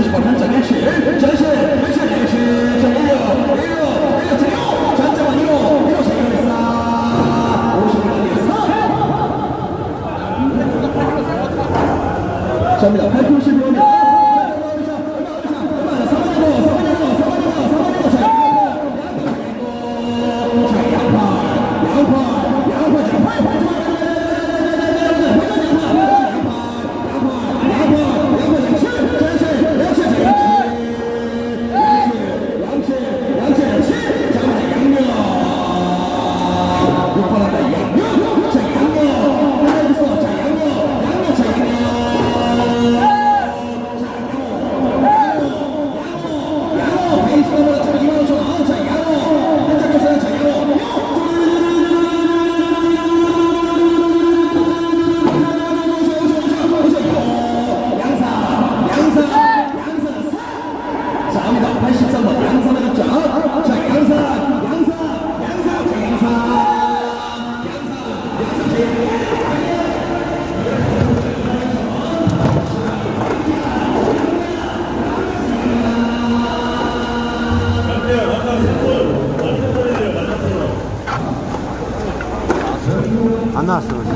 70번 한자 대시 대시 대시 대시 자 1호 1호 1호 제요 잔자만 1호 1호 제결했어 50번 했어 자입니다 8 9 1 안 나왔어 어제.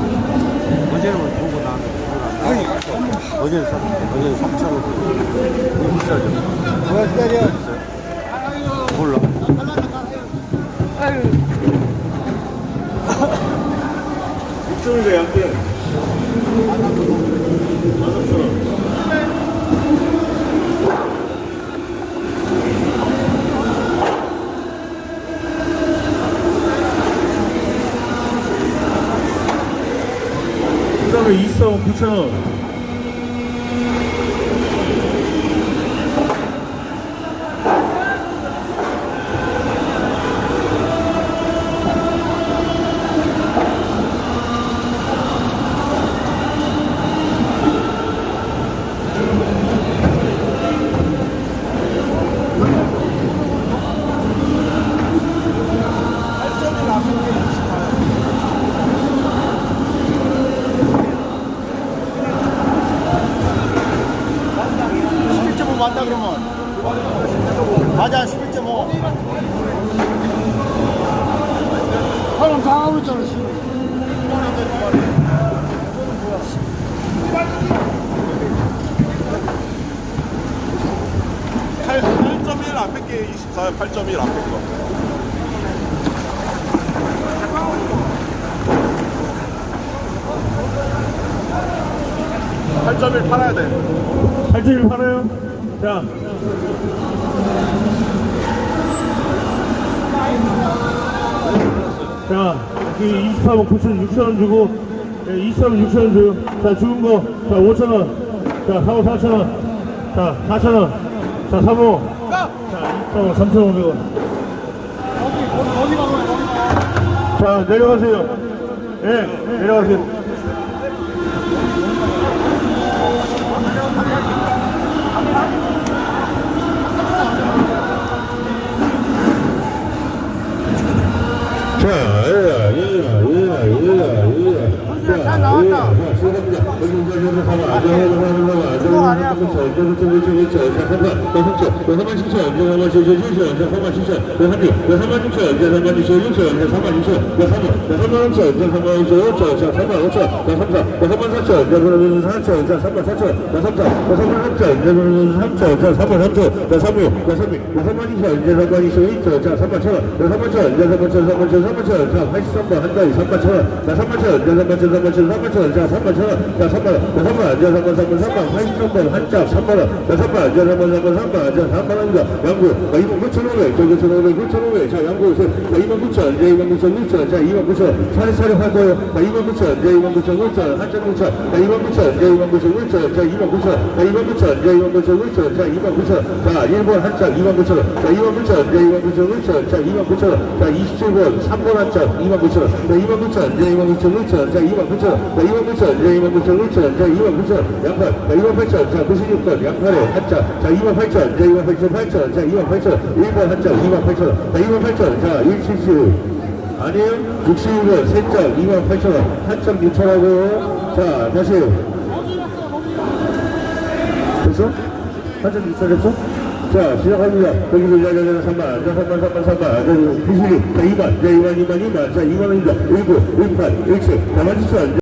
어제는 보고 나왔는데 어제는 사 어제는 3차로 비싸죠 뭐야 기다려 몰라. 육천인데 양대 그다음에 2성 9천원 맞다 그러면 맞아 11.5 있잖아, 지금. 팔8.1 앞에 게 24, 8.1 앞에 거. (8.1) 팔아야 돼 (8.1) 팔아요 자 자, 그 24만 9천 6천 원 주고, 예, 24만 6천 원 줘요. 자, 죽은 거, 자, 5천 원. 자, 4호 4천 원. 자, 4천 원. 자, 3호. 자, 24만 3,500원. 자, 내려가세요. 예, 내려가세요. 자, ありがとうございます。 자, 이제 그쪽, 이쪽, 이쪽. 자, 삼번, 자, 삼천, 자, 삼만 칠천, 이제 삼만 칠천, 칠천, 자, 삼만 칠천, 자, 삼천, 자, 삼만 칠천, 이제 삼만 칠천, 육천, 자, 삼만 육천, 자, 삼만, 자, 삼만 오천, 이제 삼만 오천, 오천, 자, 삼만 오천, 자, 삼천, 자, 삼만 사천, 이제 그러면 사천, 자, 삼만 사천, 자, 삼천, 자, 삼만 삼천, 이제 그러면 삼천, 자, 삼만 삼천, 자, 삼육, 자, 삼육, 자, 삼만 이천, 이제 삼만 이천, 이천, 자, 삼만 천, 자, 삼만 천, 이제 삼만 천, 삼만 천, 삼만 천, 자, 83번 한 달에 3만 천 원, 자, 3만 천 원, 자, 3만 천, 3만 천, 3만 천 원, 자, 3만 천 원, 자, 3만 원, 자, 3만 원, 자, 3만, 3만, 3만, 83번 한 짝, 3만 원, 자, 3만, 자, 3만, 3만, 3만, 자, 4만 원입니다. 양구, 자, 2만 9천 5백, 자, 9천 5백, 9천 5백, 자, 양구, 자, 2만 9천, 자, 2만 9천 6천, 자, 2만 9천, 차례차례 할 거예요. 자, 2만 9천, 자, 2만 9천 5천, 한천 5천, 자, 2만 9천, 자, 2만 9천 5천, 자, 2만 9천, 자, 2만 9천, 자, 2만 9천 5천, 자, 2만 9천, 자, 1번 한 짝, 2만 9천 원, 자, 2만 9천, 자, 2만 9천 5천, 자, 2만 9천 원, 자, 27번, 3번 한 짝, 2만 9천 원, 자, 2만 9천, 자, 2만 9천 5천, 자, 2만 9천, 자, 2만 9천, 자, 2만 9천 5천, 자, 2만 9천, 양팔, 자, 2만 8천, 자, 96번, 양팔에 한 짝, 자, 2만 8천, 자, 2만 8천 8천, 자, 2만 8천, 1번 한 짝, 2만 8천. 원, 자, 2만 8천, 자, 177. 아니에요? 62번, 세짝 2만 8천. 원, 한짝 6천 하고, 자, 다시. 됐어? 한점 있어졌어? 자, 시작합니다. 거기서 자자자 3만, 자, 3만, 3만, 3만, 자, 비실이, 자, 2만, 자, 2만, 2만, 2만, 자, 2만 원입니다. 19, 18, 17, 4만 7천,